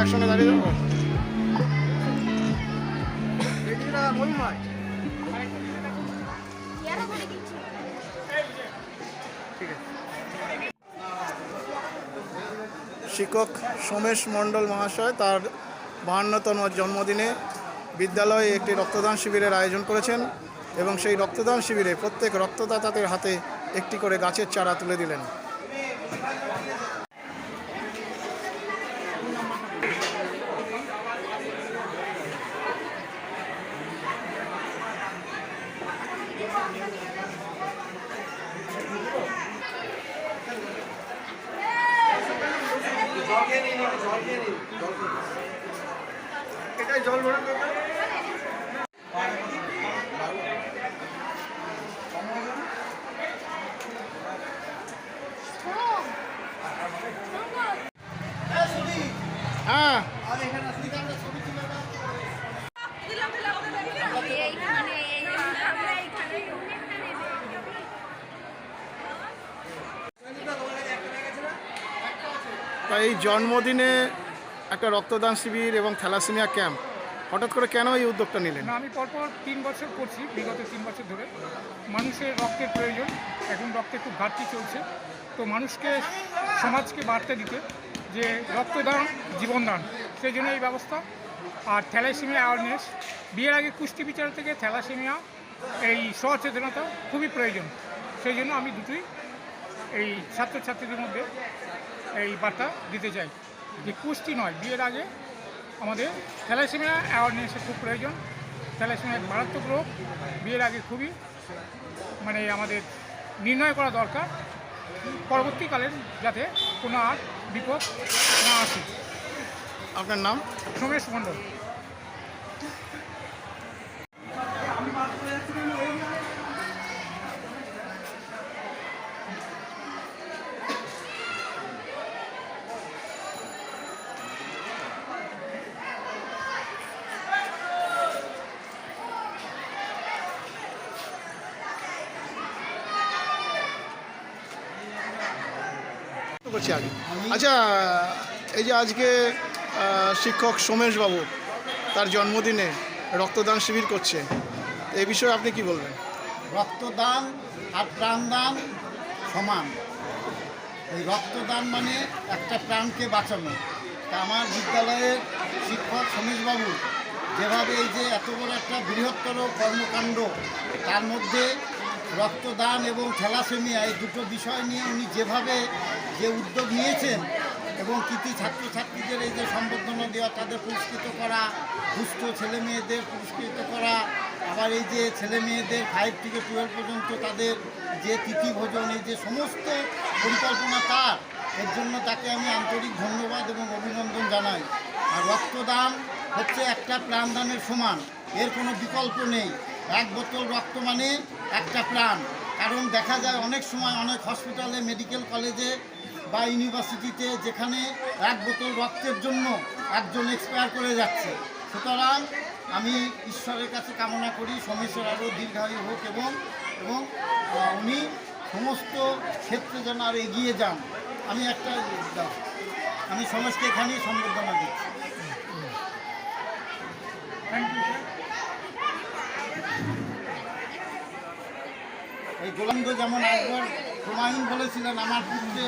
একসঙ্গে দাঁড়িয়ে যাব শিক্ষক সোমেশ মণ্ডল মহাশয় তার বাহান্নতম জন্মদিনে বিদ্যালয়ে একটি রক্তদান শিবিরের আয়োজন করেছেন এবং সেই রক্তদান শিবিরে প্রত্যেক রক্তদাতাদের হাতে একটি করে গাছের চারা তুলে দিলেন। এইখানে আমরা এইখানে তা এই জন্মদিনে একটা রক্তদান শিবির এবং থ্যালাসেমিয়া ক্যাম্প, হঠাৎ করে কেন এই উদ্যোগটা নিলেন? আমি পরপর তিন বছর করছি, বিগত তিন বছর ধরে। মানুষের রক্তের প্রয়োজন, এখন রক্তের খুব ঘাটতি চলছে। তো মানুষকে, সমাজকে বার্তা দিতে যে রক্তদান জীবনদান। সেই জন্য এই ব্যবস্থা। আর থ্যালাসেমিয়া অ্যাওয়ারনেস বিয়ের আগে কুষ্টি বিচার থেকে থ্যালাসেমিয়া, এই সচেতনতা খুবই প্রয়োজন। সেই জন্য আমি দুটোই এই ছাত্রছাত্রীদের মধ্যে এই বার্তা দিতে চাই যে কুষ্টি নয়, বিয়ের আগে আমাদের থ্যালাসেমিয়া অ্যাওয়ারনেসের খুব প্রয়োজন। থ্যালাসেমিয়া মারাত্মক রোগ, বিয়ের আগে খুবই মানে আমাদের নির্ণয় করা দরকার। পরবর্তীকালে যাতে কোনো আর বিপদ না আসে। আপনার নাম? সোমেশ মণ্ডল। করছি আগে। আচ্ছা এই যে আজকে শিক্ষক সোমেশ বাবু তার জন্মদিনে রক্তদান শিবির করছে। এই বিষয়ে আপনি কি বলবেন? রক্তদান আর প্রাণদান সমান। এই রক্তদান মানে একটা প্রাণকে বাঁচানো। তা আমার বিদ্যালয়ের শিক্ষক সমীশবাবু যেভাবে এই যে এত বড় একটা বৃহত্তর কর্মকাণ্ড, তার মধ্যে রক্তদান এবং থ্যালাসেমিয়া এই দুটো বিষয় নিয়ে উনি যেভাবে যে উদ্যোগ নিয়েছেন এবং কৃতি ছাত্রছাত্রীদের এই যে সম্বর্ধনা দেওয়া, তাদের পুরস্কৃত করা, দুস্থ ছেলে মেয়েদের পুরস্কৃত করা, আবার এই যে ছেলে মেয়েদের ফাইভ থেকে টুয়েলভ পর্যন্ত তাদের যে তিথি ভোজন, এই যে সমস্ত পরিকল্পনা তার, এর জন্য তাকে আমি আন্তরিক ধন্যবাদ এবং অভিনন্দন জানাই। আর রক্তদান হচ্ছে একটা প্রাণদানের সমান, এর কোনো বিকল্প নেই। এক বোতল রক্ত মানে একটা প্রাণ। কারণ দেখা যায় অনেক সময় অনেক হসপিটালে মেডিকেল কলেজে বা ইউনিভার্সিটিতে যেখানে এক বোতল রক্তের জন্য একজন এক্সপায়ার করে যাচ্ছে। সুতরাং আমি ঈশ্বরের কাছে কামনা করি সমস্যার আরও দীর্ঘায়ু হোক এবং এবং উনি সমস্ত ক্ষেত্রে যেন আর এগিয়ে যান। আমি একটা আমি সমাজকে এখানেই সম্বর্ধনা দিচ্ছি। থ্যাংক ইউ স্যার এই গোলান্দ যেমন একবার হুমায়ুন বলেছিলেন আমার পুত্রে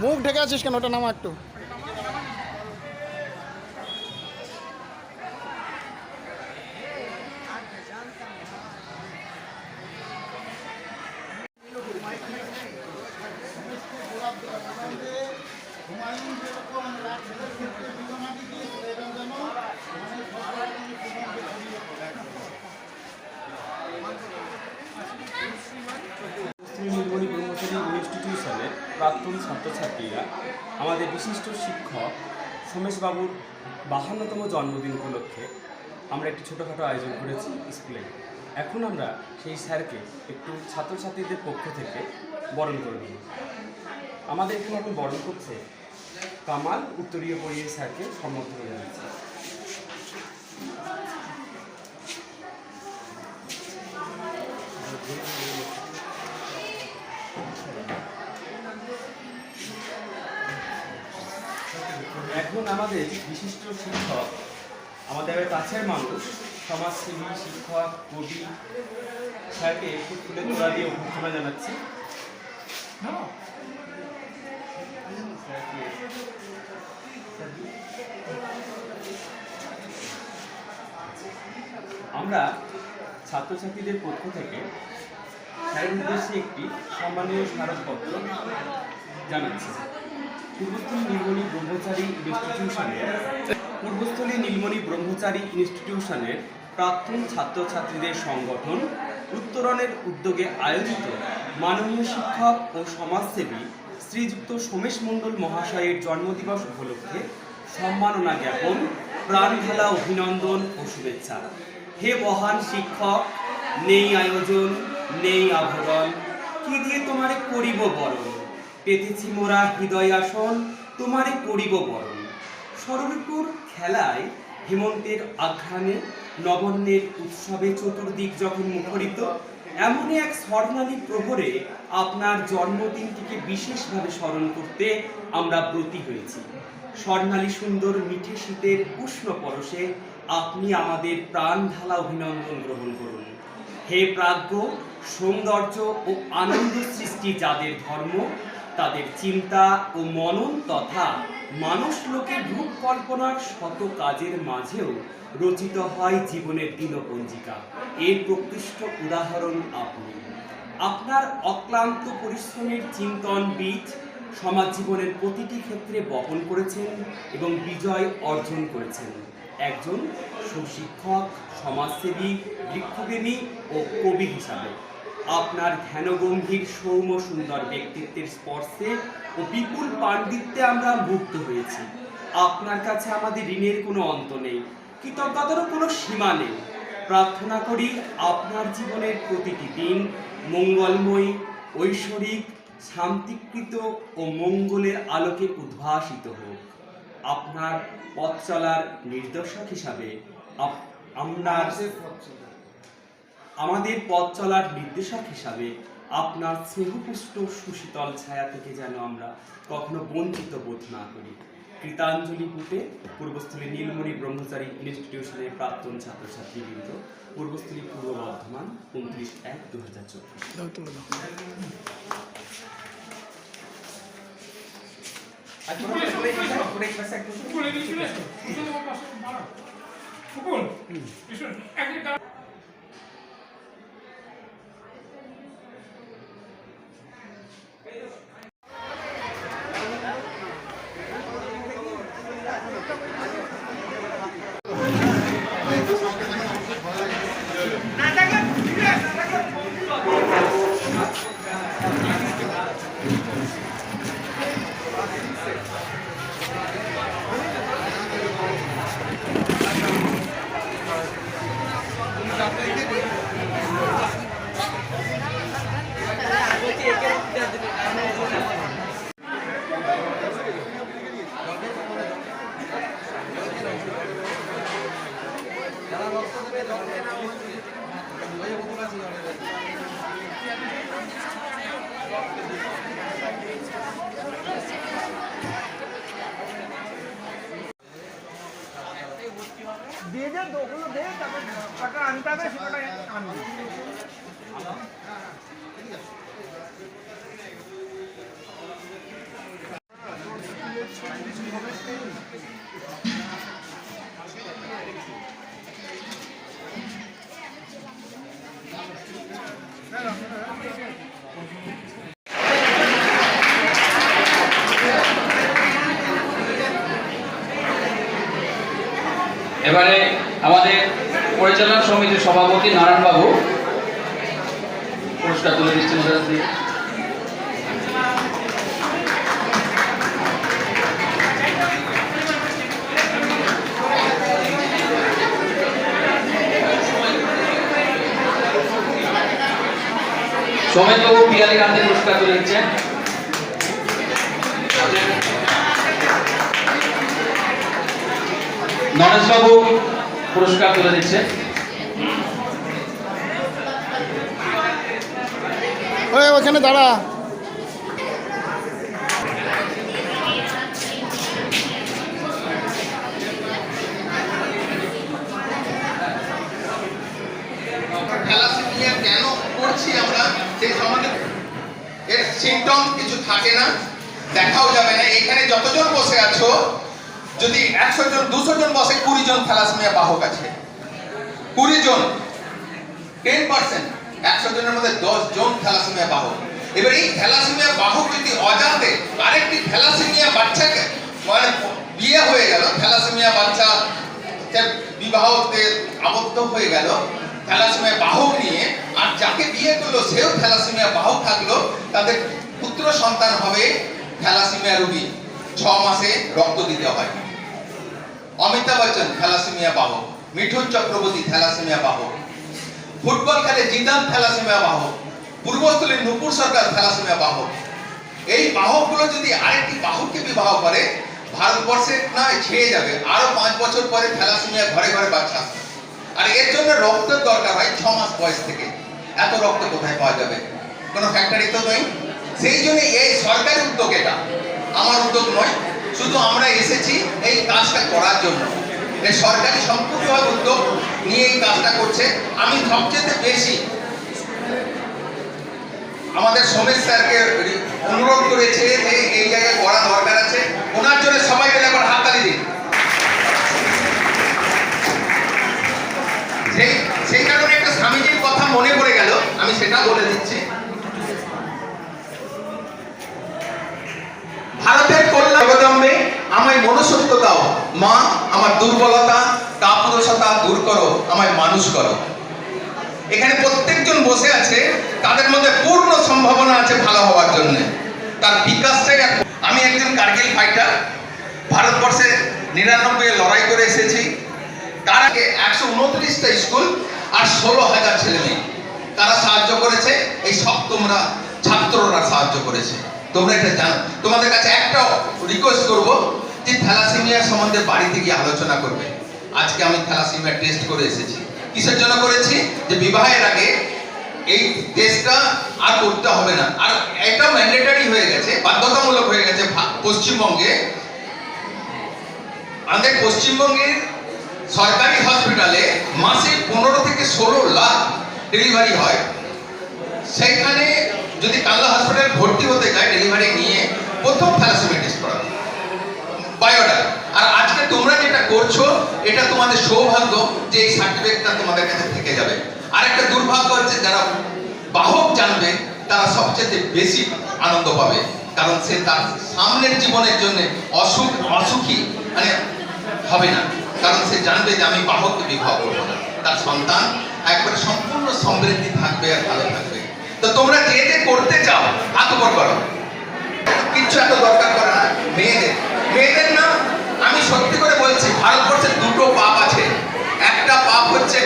মুখ ঢেকে আছিস কেন? ওটা নামা একটু হুমায়ুন যেরকম তার ছেলের ক্ষেত্রে বিমানাটি দিয়েছিল এটা যেন মানে প্রাক্তন ছাত্রছাত্রীরা আমাদের বিশিষ্ট শিক্ষক সোমেশবাবুর বাহান্নতম জন্মদিন উপলক্ষে আমরা একটি ছোটোখাটো আয়োজন করেছি স্কুলে। এখন আমরা সেই স্যারকে একটু ছাত্রছাত্রীদের পক্ষ থেকে বরণ করে নেব। আমাদের এখানে এখন বরণ করছে কামাল, উত্তরীয় পড়িয়ে স্যারকে সম্বোধন জানাচ্ছে। এখন আমাদের বিশিষ্ট শিক্ষক, আমাদের কাছের মানুষ, সমাজসেবী, শিক্ষক, কবি স্যারকে একটু ফুলে তোলা দিয়ে অভ্যর্থনা জানাচ্ছি। আমরা ছাত্রছাত্রীদের পক্ষ থেকে স্যারের উদ্দেশ্যে একটি সম্মানীয় স্মারকপত্র জানাচ্ছি। পূর্বস্থলী নীলমণি ব্রহ্মচারী ইনস্টিটিউশনের পূর্বস্থলী নীলমণি ব্রহ্মচারী ইনস্টিটিউশনের প্রাক্তন ছাত্রছাত্রীদের সংগঠন উত্তরণের উদ্যোগে আয়োজিত মাননীয় শিক্ষক ও সমাজসেবী শ্রীযুক্ত সোমেশ মণ্ডল মহাশয়ের জন্মদিবস উপলক্ষে সম্মাননা জ্ঞাপন প্রাণঢালা অভিনন্দন ও শুভেচ্ছা। হে মহান শিক্ষক, নেই আয়োজন, নেই আভরণ, কি দিয়ে তোমারে করিব বরণ? পেতেছি মোরা হৃদয় আসন, তোমারে করিব বরণ। ষড়ঋতুর খেলায় হেমন্তের আঘ্রাণে নবন্যের উৎসবে চতুর্দিক যখন মুখরিত, এমনই এক স্বর্ণালী প্রহরে আপনার জন্মদিনটিকে বিশেষভাবে স্মরণ করতে আমরা ব্রতী হয়েছি। স্বর্ণালী সুন্দর মিঠে শীতের উষ্ণ পরশে আপনি আমাদের প্রাণ ঢালা অভিনন্দন গ্রহণ করুন। হে প্রাজ্ঞ, সৌন্দর্য ও আনন্দ সৃষ্টি যাদের ধর্ম তাদের চিন্তা ও মনন তথা মানুষ লোকের রূপ কল্পনার শত কাজের মাঝেও রচিত হয় জীবনের দিনপঞ্জিকা। এর প্রকৃষ্ট উদাহরণ আপনি। আপনার অক্লান্ত পরিশ্রমের চিন্তন বীজ সমাজ জীবনের প্রতিটি ক্ষেত্রে বপন করেছেন এবং বিজয় অর্জন করেছেন। একজন সুশিক্ষক, সমাজসেবী, বৃক্ষপ্রেমী ও কবি হিসাবে। আপনার ধ্যানগম্ভীর সৌম্য, সুন্দর ব্যক্তিত্বের স্পর্শে ও বিপুল পাণ্ডিত্যে আমরা মুগ্ধ হয়েছি। আপনার কাছে আমাদের ঋণের কোনো অন্ত নেই, কৃতজ্ঞতারও কোনো সীমা নেই। প্রার্থনা করি আপনার জীবনের প্রতিটি দিন মঙ্গলময়, ঐশ্বরিক, শান্তিকৃত ও মঙ্গলের আলোকে উদ্ভাসিত হোক। আপনার পথ চলার নির্দেশক হিসাবে আপ- আপনার আমাদের পথ চলার নির্দেশক হিসাবে আপনার স্নেহপুষ্ট সুশীতল ছায়া থেকে যেন আমরা কখনো বঞ্চিত বোধ না করি। কৃতাঞ্জলি পুটে পূর্বস্থলী নীলমণি ব্রহ্মচারী ইনস্টিটিউশনের প্রাক্তন ছাত্রছাত্রীবৃন্দ, পূর্বস্থলী পূর্ব বর্ধমান, উনত্রিশ এক দু হাজার চব্বিশ দাও তুলে দাও স্কুলে দিয়ে চলে এসো স্কুলে তোমার পাশে দাঁড়াও স্কুল এসো এক মিনিট দাঁড়াও। দিয়ে যে ওগুলো দে তারপর টাকা আনতে হবে সেটা আনবি। আমাদের পরিচালনা সমিতির সভাপতি নারায়ণবাবু। পুরস্কার তুলে দিচ্ছেন সৌমেন্দ্রবাবু পিয়ালি গান্ধী পুরস্কার তুলে দিচ্ছেন। নরেশবাবু পুরস্কার তুলে দিচ্ছেন ওই ওখানে দাঁড়া। কেন করছি আমরা? সেই সম্বন্ধে এর সিমটম কিছু থাকে না। দেখাও যাবে না। এখানে যতজন বসে আছো যদি একশো জন, দুশো জন বসে, কুড়ি জন থ্যালাসেমিয়া বাহক আছে। কুড়ি জন টেন পার্সেন্ট একশো জনের মধ্যে দশ জন থ্যালাসেমিয়া বাহক। এবার এই থ্যালাসেমিয়া বাহক যদি অজান্তে আরেকটি থ্যালাসেমিয়া বাচ্চাকে মানে বিয়ে হয়ে গেল থ্যালাসেমিয়া বাচ্চা বিবাহতে আবদ্ধ হয়ে গেল থ্যালাসেমিয়া বাহক নিয়ে, আর যাকে বিয়ে করল, সেও থ্যালাসেমিয়া বাহক থাকল, তাদের পুত্র সন্তান হবে থ্যালাসেমিয়া রোগী। ছ মাসে রক্ত দিতে হয়। অমিতাভ বচ্চন, থ্যালাসেমিয়া বাহক। মিঠুন চক্রবর্তী, থ্যালাসেমিয়া বাহক। ফুটবল খেলে জিদান, থ্যালাসেমিয়া বাহক। পূর্বস্থলীর নুপুর সরকার, থ্যালাসেমিয়া বাহক। এই বাহকগুলো যদি আরেকটি বাহককে বিবাহ করে, ভারতবর্ষে নয়, ছেয়ে যাবে। আরও পাঁচ বছর পরে থ্যালাসেমিয়া ঘরে ঘরে বাচ্চা আসবে। আর এর জন্য রক্তের দরকার হয় ছ মাস বয়স থেকে। এত রক্ত কোথায় পাওয়া যাবে? কোনো ফ্যাক্টরি তো নেই। সেই জন্য এই সরকারি উদ্যোগ এটা। আমার উদ্যোগ নয়। শুধু আমরা এসেছি এই কাজটা করার জন্য। এই সরকারি সম্পূর্ণভাবে উদ্যোগ নিয়ে এই কাজটা করছে। আমি সবচেয়ে বেশি আমাদের সোমেশ স্যারকে অনুরোধ করেছে যে এই জায়গায় করা দরকার আছে। ওনার জন্য সবাই মিলে একবার হাততালি দিন। সেই সেই কারণে একটা স্বামীজির কথা মনে পড়ে গেল, আমি সেটা বলে দিচ্ছি। ভারতের আমায় মনুষ্যত্ব দাও। মা, আমার দুর্বলতা কাপুরুষতা দূর করো, আমায় মানুষ করো। এখানে প্রত্যেকজন বসে আছে, তাদের মধ্যে পূর্ণ সম্ভাবনা আছে ভালো হওয়ার জন্য। তার বিকাশটাই আমি একজন কার্গিল ফাইটার। ভারতবর্ষে নিরানব্বই লড়াই করে এসেছি। তার আগে একশো উনত্রিশটা স্কুল আর ষোলো হাজার ছেলে মেয়ে। তারা সাহায্য করেছে, এই সব তোমরা ছাত্ররা সাহায্য করেছে। তোমরা এটা জানো। তোমাদের কাছে একটা রিকোয়েস্ট করব যে থ্যালাসেমিয়া সম্বন্ধে বাড়িতে গিয়ে আলোচনা করবে। আজকে আমি থ্যালাসেমিয়া টেস্ট করে এসেছি। কিসের জন্য করেছি? যে বিবাহের আগে এই টেস্টটা আর করতে হবে না। আর এটা ম্যান্ডেটারি হয়ে গেছে, বাধ্যতামূলক হয়ে গেছে পশ্চিমবঙ্গে। আমাদের পশ্চিমবঙ্গের সরকারি হসপিটালে মাসে পনেরো থেকে ষোলো লাখ ডেলিভারি হয়। সেইখানে যদি কাল্লা হসপিটালে ভর্তি হতে যায় ডেলিভারি নিয়ে, প্রথম থ্যালাসেমিয়া টেস্ট করা বায়োডা আর আজকে তোমরা যেটা করছ, এটা তোমাদের সৌভাগ্য যে এই সার্টিফিকেটটা তোমাদের কাছে থেকে যাবে। আর একটা দুর্ভাগ্য হচ্ছে যারা বাহক জানবে, তারা সবচেয়ে বেশি আনন্দ পাবে। কারণ সে তার সামনের জীবনের জন্য অসুখ, অসুখী মানে হবে না। কারণ সে জানবে যে আমি বাহককে বিবাহ করব না। তার সন্তান একবারে সম্পূর্ণ সমৃদ্ধি থাকবে আর ভালো থাকবে। তো তোমরা যে যে করতে চাও, হাত উপর করো। কিচ্ছু এত দরকার করে না। মেয়েদের মেয়েদের না, আমি সত্যি করে বলছি, ভারতবর্ষে দুটো পাপ আছে। একটা পাপ হচ্ছে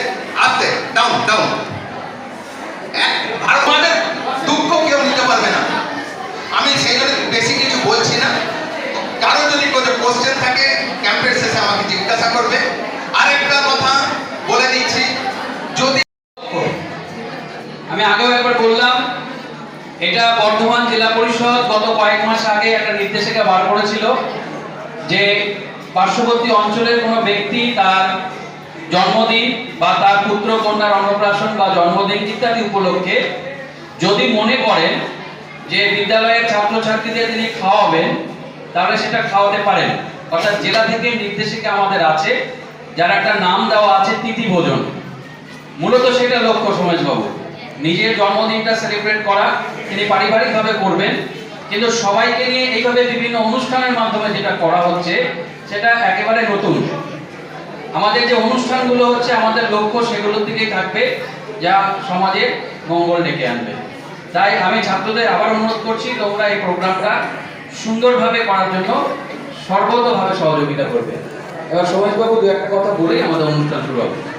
আস্তে ডাউন ডাউন এক আমাদের দুঃখ কেউ নিতে পারবে না। আমি সেই জন্য বেশি কিছু বলছি না। কারও যদি কোনো কোশ্চেন থাকে ক্যাম্পের শেষে আমাকে জিজ্ঞাসা করবে। আরেকটা কথা বলে দিচ্ছি, যদি আমি আগেও একবার বললাম, এটা বর্ধমান জেলা পরিষদ গত কয়েক মাস আগে একটা নির্দেশিকা বার করেছিল। যে পার্শ্ববর্তী অঞ্চলের কোনো ব্যক্তি তার জন্মদিন বা তার পুত্র কন্যার অন্নপ্রাশন বা জন্মদিন ইত্যাদি উপলক্ষে যদি মনে করেন যে বিদ্যালয়ের ছাত্রছাত্রীদের তিনি খাওয়াবেন, তাহলে সেটা খাওয়াতে পারেন। অর্থাৎ জেলা থেকে নির্দেশিকা আমাদের আছে, যার একটা নাম দেওয়া আছে তিথি ভোজন। মূলত সেটা লক্ষ্য সমাজবাবু। নিজের জন্মদিনটা সেলিব্রেট করা তিনি পারিবারিকভাবে করবেন কিন্তু সবাইকে নিয়ে এইভাবে বিভিন্ন অনুষ্ঠানের মাধ্যমে যেটা করা হচ্ছে, সেটা একেবারে নতুন। আমাদের যে অনুষ্ঠানগুলো হচ্ছে, আমাদের লক্ষ্য সেগুলোর দিকেই থাকবে, যা সমাজের মঙ্গল ডেকে আনবে। তাই আমি ছাত্রদের আবার অনুরোধ করছি, তোমরা এই প্রোগ্রামটা সুন্দরভাবে করার জন্য সর্বতভাবে সহযোগিতা করবে। এবার সমাজবাবু দু একটা কথা বলেই আমাদের অনুষ্ঠান শুরু হবে।